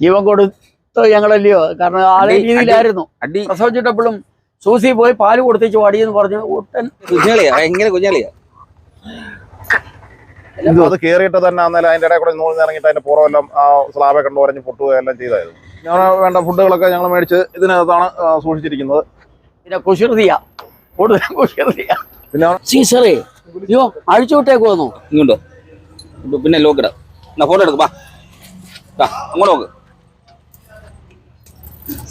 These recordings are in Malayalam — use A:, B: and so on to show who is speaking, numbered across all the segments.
A: ജീവൻ കൊടുത്ത് ഞങ്ങളല്ലയോ? കാരണം
B: ആ
A: രീതിയിലായിരുന്നു.
B: അടി
A: പ്രസവിച്ചിട്ടപ്പോഴും സൂസി പോയി പാൽ കൊടുത്തേച്ച് വടിയെന്ന് പറഞ്ഞു ഒട്ടൻ
B: കുഞ്ഞാളിയാ ഭയങ്കര കുഞ്ഞാളിയാ?
C: അത് കേറിയിട്ട് തന്നെ അന്നേരം അതിന്റെ ഇടയിൽ കൂടെ നൂൽ ഇറങ്ങിയിട്ട് അതിന്റെ പുറമെല്ലാം ആ സ്ലാബെ കണ്ടു പറഞ്ഞ് പൊട്ടുകയെല്ലാം ചെയ്തായിരുന്നു. ഞങ്ങൾ വേണ്ട ഫുഡുകളൊക്കെ ഞങ്ങൾ മേടിച്ച് ഇതിനകത്താണ് സൂക്ഷിച്ചിരിക്കുന്നത്.
A: പിന്നെ കുശൃതിയ കൂടുതൽ കുശൃതിയ
C: പിന്നെ
A: സീസറേ അയ്യോ അഴിച്ചു വിട്ടേക്ക് വന്നു
B: ഇങ്ങോട്ടോ പിന്നെ ലോക്കിട. എന്നാ ഫോട്ടോ എടുക്ക് അങ്ങോട്ട് നോക്ക്.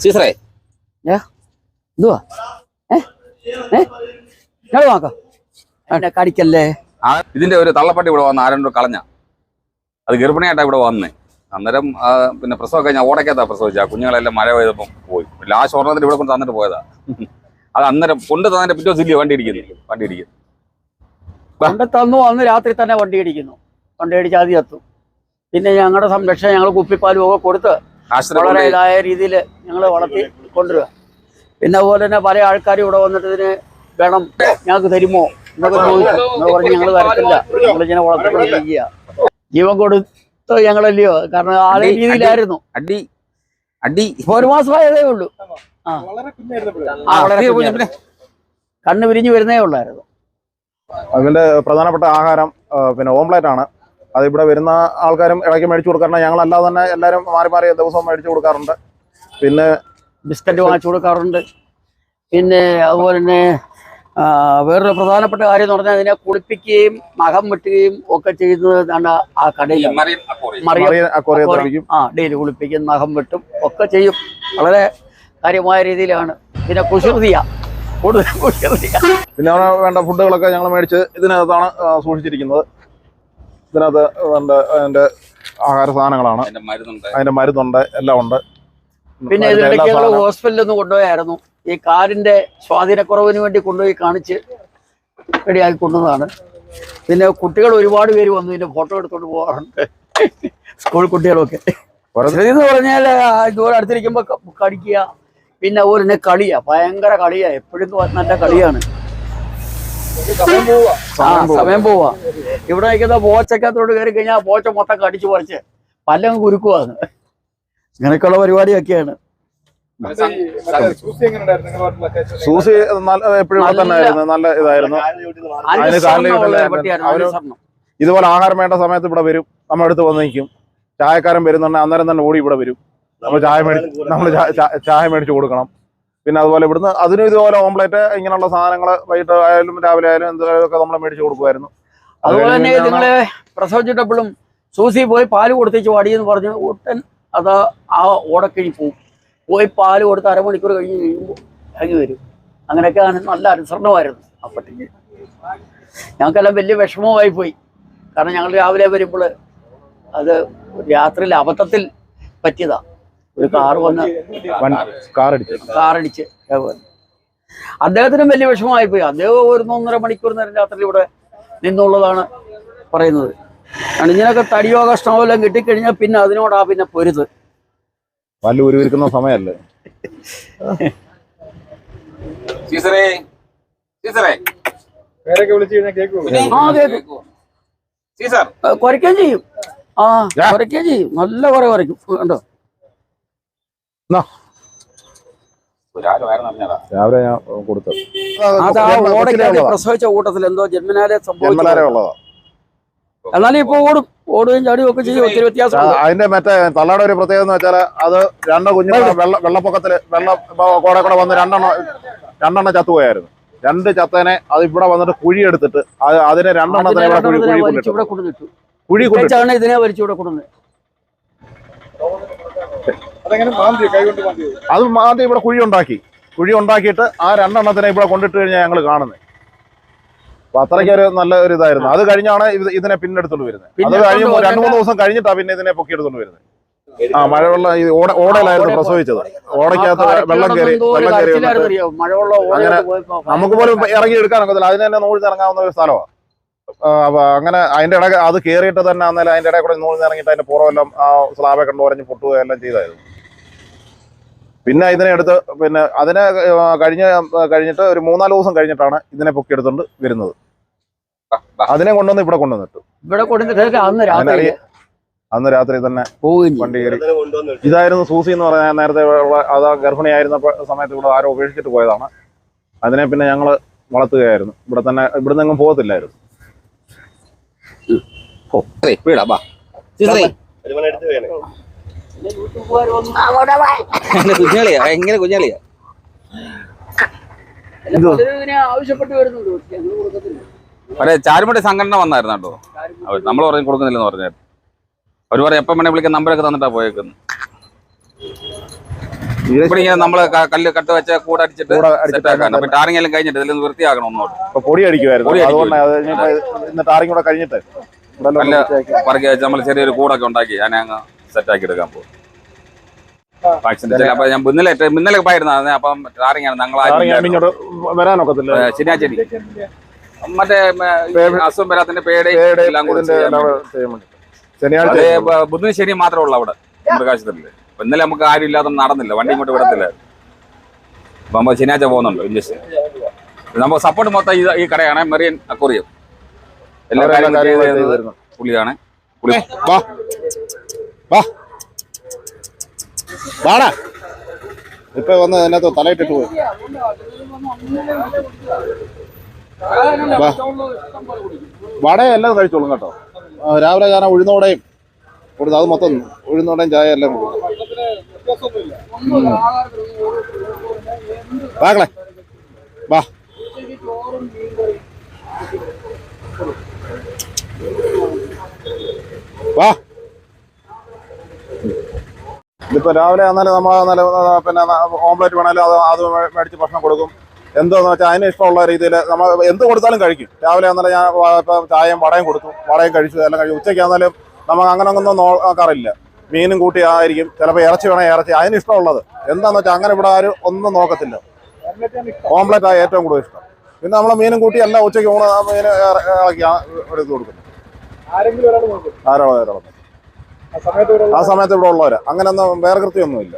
B: സീസറേ
A: ഏ? എന്തുവാ? ഏ? ഏ? ഞാൻ നോക്കാം കടിക്കല്ലേ?
B: ഇതിന്റെ ഒരു തള്ളപ്പട്ടി ഇവിടെ വന്ന് ആരണ്ടോ കളഞ്ഞ. അത് ഗർഭിണിയായിട്ടാ ഇവിടെ വന്നേ. അന്നേരം പിന്നെ പ്രസവം കഴിഞ്ഞാൽ ഓടക്കകത്താ പ്രസവിച്ച കുഞ്ഞുങ്ങളെല്ലാം മഴ പെയ്തപ്പം പോയി. ലാസ്റ്റ് ഓർണത്തിന് ഇവിടെ കൊണ്ട് തന്നിട്ട് പോയതാ. അത് അന്നേരം കൊണ്ട് തന്നിട്ട് പിറ്റേ ദിവസം ഇല്ലയോ വണ്ടി ഇടിക്കുന്നു. വണ്ടി ഇടിക്കുന്നു.
A: കൊണ്ട് തന്നു അന്ന് രാത്രി തന്നെ വണ്ടി ഇടിക്കുന്നു. വണ്ടി ഇടിച്ച് ആദ്യം എത്തും. പിന്നെ ഞങ്ങളുടെ സംരക്ഷണം ഞങ്ങൾ കുപ്പിപ്പാലും ഒക്കെ കൊടുത്ത് വളരെ. ഇതായ രീതിയിൽ ഞങ്ങൾ വളർത്തി കൊണ്ടുവരിക. പിന്നെ അതുപോലെ തന്നെ പല ആൾക്കാരും ഇവിടെ വന്നിട്ട് ഇതിന് വേണം ഞങ്ങൾക്ക് തരുമോ എന്നൊക്കെ ചോദിച്ചു എന്ന് പറഞ്ഞ് ഞങ്ങൾ തരത്തില്ല ഞങ്ങൾ ഇങ്ങനെ വളർത്തിക്കൊണ്ടിരിക്കുക ജീവൻ കൊടുത്ത് ഞങ്ങളല്ലയോ കാരണം ആളെ രീതിയിലായിരുന്നു.
B: അടി അടി.
A: ഒരു മാസമായതേ ഉള്ളൂ. ആ. ആ, കണ്ണ് വിരിഞ്ഞു വരുന്നേ ഉള്ളായിരുന്നു.
C: അതിന്റെ പ്രധാനപ്പെട്ട ആഹാരം പിന്നെ ഓംപ്ലേറ്റ് ആണ് അത് ഇവിടെ വരുന്ന ആൾക്കാരും ഇടയ്ക്ക് മേടിച്ചു കൊടുക്കാറുണ്ട്. ഞങ്ങളല്ലാതെ തന്നെ എല്ലാവരും മാറി മാറി ദിവസവും മേടിച്ചു കൊടുക്കാറുണ്ട്. പിന്നെ
A: ബിസ്ക്കറ്റ് വാങ്ങിച്ചു കൊടുക്കാറുണ്ട്. പിന്നെ അതുപോലെ തന്നെ വേറൊരു പ്രധാനപ്പെട്ട കാര്യം എന്ന് പറഞ്ഞാൽ അതിനെ കുളിപ്പിക്കുകയും മകം വെട്ടുകയും ഒക്കെ ചെയ്യുന്നത് ആ കടയിൽ. ആ ഡെയിലി കുളിപ്പിക്കും മകം വെട്ടും ഒക്കെ ചെയ്യും. വളരെ കാര്യമായ രീതിയിലാണ്. പിന്നെ കുശൃതിയ കൂടുതൽ
C: പിന്നെ വേണ്ട ഫുഡുകളൊക്കെ ഞങ്ങൾ മേടിച്ച് ഇതിനകത്താണ് സൂക്ഷിച്ചിരിക്കുന്നത്. ഇതിനകത്ത് അതിന്റെ ആഹാര സാധനങ്ങളാണ്.
B: അതിന്റെ മരുന്നുണ്ട്.
C: എല്ലാം ഉണ്ട്.
A: പിന്നെ ഇതിനിടയ്ക്ക് ഞങ്ങൾ ഹോസ്പിറ്റലിൽ നിന്ന് കൊണ്ടുപോയായിരുന്നു. ഈ കാലിന്റെ സ്വാധീനക്കുറവിന് വേണ്ടി കൊണ്ടുപോയി കാണിച്ച് റെഡിയാക്കി കൊണ്ടുവന്നതാണ്. പിന്നെ കുട്ടികൾ ഒരുപാട് പേര് വന്നു ഇതിന്റെ ഫോട്ടോ എടുത്തോണ്ട് പോകാറുണ്ട് സ്കൂൾ കുട്ടികളൊക്കെ. എന്ന് പറഞ്ഞാൽ ഇതുപോലെ അടുത്തിരിക്കുമ്പോ കടിക്കുക പിന്നെ അതുപോലെ തന്നെ കളിയാ ഭയങ്കര കളിയാ. എപ്പോഴും നല്ല കളിയാണ്. സമയം പോവാ ഇവിടെ നിൽക്കുന്ന പോച്ചക്കകത്തോട് കയറി കഴിഞ്ഞാൽ പോച്ച മൊത്തം കടിച്ചു പറിച്ച് പല്ലങ്ങ് കുരുക്കുവാന്ന് ഇങ്ങനെയൊക്കെയുള്ള പരിപാടിയൊക്കെയാണ്.
C: സൂസി നല്ല- എപ്പോഴും ഇവിടെ തന്നെ ആയിരുന്നു. നല്ല ഇതായിരുന്നു. ഇതുപോലെ ആഹാരം വേണ്ട സമയത്ത് ഇവിടെ വരും. നമ്മുടെ അടുത്ത് വന്ന് നിൽക്കും. ചായക്കാരൻ വരുന്നുണ്ട് അന്നേരം തന്നെ ഓടി ഇവിടെ വരും. നമ്മൾ ചായ മേടിച്ച് നമ്മൾ ചായ മേടിച്ച് കൊടുക്കണം. പിന്നെ അതുപോലെ ഇവിടുന്ന് അതിനും ഇതുപോലെ ഓംപ്ലേറ്റ് ഇങ്ങനെയുള്ള സാധനങ്ങൾ വൈകിട്ട് ആയാലും രാവിലെ ആയാലും എന്തൊക്കെ നമ്മൾ മേടിച്ച് കൊടുക്കുമായിരുന്നു.
A: അതുപോലെ തന്നെ
C: നിങ്ങൾ
A: നിങ്ങളെ പ്രസവിച്ചിട്ടപ്പോഴും സൂസി പോയി പാൽ കൊടുത്തേച്ച് വടിയെന്ന് പറഞ്ഞു ഉടൻ അത് ആ ഓടക്കിഴി പോവും. പോയി പാൽ കൊടുത്ത് അരമണിക്കൂർ കഴിഞ്ഞ് കഴിയുമ്പോൾ ഇറങ്ങി വരും. അങ്ങനെയൊക്കെയാണ് നല്ല അനുസരണമായിരുന്നു അപ്പത്തേക്ക്. ഞങ്ങൾക്കെല്ലാം വലിയ വിഷമമായി പോയി. കാരണം ഞങ്ങൾ രാവിലെ വരുമ്പോൾ അത് രാത്രിയിൽ അബദ്ധത്തിൽ പറ്റിയതാ. ഒരു കാർ വന്ന്
C: കാറടിച്ച് അടിച്ചു.
A: കാറടിച്ച്. അദ്ദേഹത്തിനും വലിയ വിഷമമായി പോയി അദ്ദേഹം ഒരു ഒന്നര മണിക്കൂർ നേരം രാത്രി ഇവിടെ നിന്നുള്ളതാണ് പറയുന്നത്. കാരണം ഇതിനൊക്കെ തടിയോ കഷ്ണമോ എല്ലാം കിട്ടിക്കഴിഞ്ഞാൽ പിന്നെ അതിനോടാ പിന്നെ പൊരുത്.
C: പല്ല് ഉരുവിരിക്കുന്ന സമയമല്ലേ?
B: സീസറേ സീസറേ.
D: പേരൊക്കെ വിളിച്ചു കഴിഞ്ഞാൽ
A: കേൾക്കും. ചെയ്യും. ആ
C: യാ.
A: ചെയ്യും. നല്ല കുറെ കുറയ്ക്കും. കണ്ടോ?
B: രാവിലെ
C: ഞാൻ കൊടുത്തു.
A: അത് ആ ഓടയ്ക്കകത്ത് പ്രസവിച്ച കൂട്ടത്തിൽ എന്തോ ജന്മനാലെ
C: ജന്മലാരെ
A: സംഭവിച്ചു
C: ഉള്ളതാ.
A: എന്നാലും ഇപ്പൊ ഓടും. ഓടുകയും ചാടുകയും ഒക്കെ ചെയ്യും. ഒത്തിരി
C: ആ,
A: വ്യത്യാസമുണ്ട്
C: അതിന്റെ മറ്റേ തള്ളയുടെ ഒരു പ്രത്യേകത എന്ന് വെച്ചാൽ അത് രണ്ട് കുഞ്ഞുങ്ങൾ വെള്ള വെള്ളപ്പൊക്കത്തിൽ വെള്ളം ഇപ്പൊ കോടെ കൂടെ വന്ന് രണ്ടെണ്ണം രണ്ടെണ്ണം ചത്തുപോയായിരുന്നു രണ്ട് ചത്തേനെ അത് ഇവിടെ വന്നിട്ട് കുഴി എടുത്തിട്ട് അത് അതിനെ രണ്ടെണ്ണത്തിനെ ഇവിടെ കുഴി കുഴി കൊണ്ടിട്ടു.
A: ഇവിടെ കൊണ്ടുവന്നിട്ടു.
C: കുഴി കൊണ്ടിട്ടു.
A: ഇതിനെ വലിച്ചു ഇവിടെ കൊണ്ടുവന്നത്.
D: മാന്തി മാന്തി.
C: അത് ആദ്യം ഇവിടെ കുഴി ഉണ്ടാക്കി. കുഴി ഉണ്ടാക്കിയിട്ട് ആ രണ്ടെണ്ണത്തിനെ ഇവിടെ കൊണ്ടിട്ട് കഴിഞ്ഞാൽ ഞങ്ങൾ കാണുന്നത് അപ്പൊ അത്രയ്ക്ക് ഒരു നല്ല ഒരു ഇതായിരുന്നു. അത് കഴിഞ്ഞാണ് ഇത് ഇതിനെ പിന്നെടുത്തോണ്ട് വരുന്നത് അത് കഴിഞ്ഞ രണ്ടു മൂന്ന് ദിവസം കഴിഞ്ഞിട്ടാ പിന്നെ ഇതിനെ പൊക്കി പൊക്കിയെടുത്തോണ്ട് വരുന്നത് ആ മഴവെള്ളം ഈ ഓട ഓടയിലായിരുന്നു പ്രസവിച്ചത്. ഓടയ്ക്കകത്ത് വെള്ളം കയറി വെള്ളം കയറി അങ്ങനെ നമുക്ക് പോലും ഇറങ്ങി എടുക്കാനൊക്കെ അതിന് തന്നെ നൂഴ്ന്ന് ഇറങ്ങാവുന്ന ഒരു സ്ഥലമാണ് അപ്പൊ അങ്ങനെ അതിന്റെ ഇടയ്ക്ക് അത് കയറിയിട്ട് തന്നെ അന്നേരം അതിന്റെ ഇടയിൽ കൂടെ നൂഴ്ന്ന് ഇറങ്ങിയിട്ട് അതിന്റെ പുറമെല്ലാം ആ സ്ലാബൊക്കെ ഉണ്ടോ പറഞ്ഞ് പൊട്ടുകയെല്ലാം ചെയ്തായിരുന്നു. പിന്നെ ഇതിനെ എടുത്ത് പിന്നെ അതിനെ കഴിഞ്ഞ കഴിഞ്ഞിട്ട് ഒരു മൂന്നാൽ ദിവസം കഴിഞ്ഞിട്ടാണ് ഇതിനെ പൊക്കിയെടുത്തോണ്ട് വരുന്നത്. അതിനെ കൊണ്ടുവന്ന് ഇവിടെ കൊണ്ടുവന്നിട്ടു.
A: ഇവിടെ കൊണ്ടുവന്നിട്ട് അന്ന് രാത്രി.
C: അന്ന് രാത്രി തന്നെ. വണ്ടി കയറി. ഇതായിരുന്നു സൂസി എന്ന് പറഞ്ഞാൽ നേരത്തെ ഉള്ള അത് ഗർഭിണിയായിരുന്ന സമയത്ത് ഇവിടെ ആരോ ഉപേക്ഷിച്ചിട്ട് പോയതാണ്. അതിനെ പിന്നെ ഞങ്ങൾ വളർത്തുകയായിരുന്നു. ഇവിടെ തന്നെ ഇവിടുന്ന് അങ്ങ് പോകത്തില്ലായിരുന്നു.
B: വീടാ കുഞ്ഞാളിയാ? ഭയങ്കര
A: കൊടുക്കത്തില്ല.
B: മറ്റേ ചാരുമടി സംഘടന വന്നായിരുന്നു കേട്ടോ. അവർ നമ്മൾ പറഞ്ഞു കൊടുക്കുന്നില്ലെന്ന് പറഞ്ഞു അവർ പറയും എപ്പം വേണേ വിളിക്കാൻ നമ്പറൊക്കെ തന്നിട്ടാ പോയേക്കുന്നു. ഇവിടെ ഇങ്ങനെ നമ്മൾ കല്ല് കട്ട് വെച്ച കൂടെ അടിച്ചിട്ട്
C: കൂടെ അടിച്ചിട്ട്
B: സെറ്റ് ആക്കാൻ അപ്പൊ ടാറിങ് എല്ലാം കഴിഞ്ഞിട്ട് ഇതിൽ വൃത്തിയാക്കണം ഒന്നോട്ട്
C: ഇപ്പൊ പൊടി അടിക്കുമായിരുന്നു ടാറിംഗ് അത് കൂടെ കഴിഞ്ഞിട്ട്.
B: കല്ല് പറക്കി വെച്ച് നമ്മൾ ചെറിയൊരു കൂടൊക്കെ ഉണ്ടാക്കി. ഞാൻ അങ്ങ് സെറ്റ് ആക്കി എടുക്കാൻ പോകും വാക്സിൻ അപ്പൊ ഞാൻ ഇന്നലെ ഇന്നലെ പോയിരുന്നു അപ്പം ടാറിങ് ആണ് ഞങ്ങൾ
C: വരാനൊക്കത്തില്ല
B: ശനിയാഴ്ച മറ്റേ അസുഖം വരാത്തിന്റെ പേടി എല്ലാം കൂടി.
C: ശനിയാഴ്ച
B: ബുധനും ശനിയും മാത്രമേ ഉള്ളൂ അവിടെ മൃഗാശുപത്രിയിൽ അപ്പൊ ഇന്നലെ നമുക്ക് ആരും ഇല്ലാതെ നടന്നില്ല. വണ്ടി ഇങ്ങോട്ട് വിടത്തില്ല. അപ്പൊ നമ്മൾ ശനിയാഴ്ച പോകുന്നുണ്ട് ഇഞ്ചക്ഷൻ നമ്മൾ സപ്പോർട്ട് മൊത്തം ഈ കടയാണ് മെറിയൻ അക്കോറിയം എല്ലാ കാര്യങ്ങളും പുള്ളിയാണ്. പുള്ളി
C: വാ. വാ. വാടാ. ഇപ്പൊ വന്ന് അതിനകത്ത് തലയിട്ടിട്ട് പോയി. എല്ലാം കഴിച്ചോളും കേട്ടോ. രാവിലെ ഞാൻ ഉഴുന്നോടെയും കൊടുത്തു അത് മൊത്തം ഉഴുന്നോടെയും ചായ എല്ലാം കൊടുക്കും. വാ. വാ. ഇതിപ്പോ രാവിലെ എന്നാലും നമ്മൾ നല്ല പിന്നെ ഓംലെറ്റ് വേണേലും അത് അത് മേടിച്ച് ഭക്ഷണം കൊടുക്കും. എന്തോന്ന് വെച്ചാൽ അതിന് ഇഷ്ടമുള്ള രീതിയിൽ നമ്മൾ എന്ത് കൊടുത്താലും കഴിക്കും. രാവിലെ എന്നാലും ഞാൻ ഇപ്പം ചായയും വടയും കൊടുത്തു. വടയും കഴിച്ചു എല്ലാം കഴിച്ചു. ഉച്ചയ്ക്ക് വന്നാലും നമുക്ക് അങ്ങനെ ഒന്നും നോക്കാറില്ല മീനും കൂട്ടി ആയിരിക്കും. ചിലപ്പോൾ ഇറച്ചി വേണേൽ ഇറച്ചി. അതിന് ഇഷ്ടമുള്ളത്. എന്താണെന്ന് വെച്ചാൽ അങ്ങനെ ഇവിടെ ആരും ഒന്നും നോക്കത്തില്ല. ഓംലെറ്റ് ആയി ഏറ്റവും കൂടുതൽ ഇഷ്ടം. പിന്നെ നമ്മൾ മീനും കൂട്ടി എല്ലാം ഉച്ചയ്ക്ക് ഊണ് മീൻ ഇറക്കി എടുത്ത് കൊടുക്കുന്നു.
D: ആരെങ്കിലും ഒരാൾ
C: ആരോളം.
D: ആ സമയത്ത് ഇവിടെ
C: ഉള്ളവര്. അങ്ങനെ ഒന്നും വേറെ കൃത്യമൊന്നുമില്ല.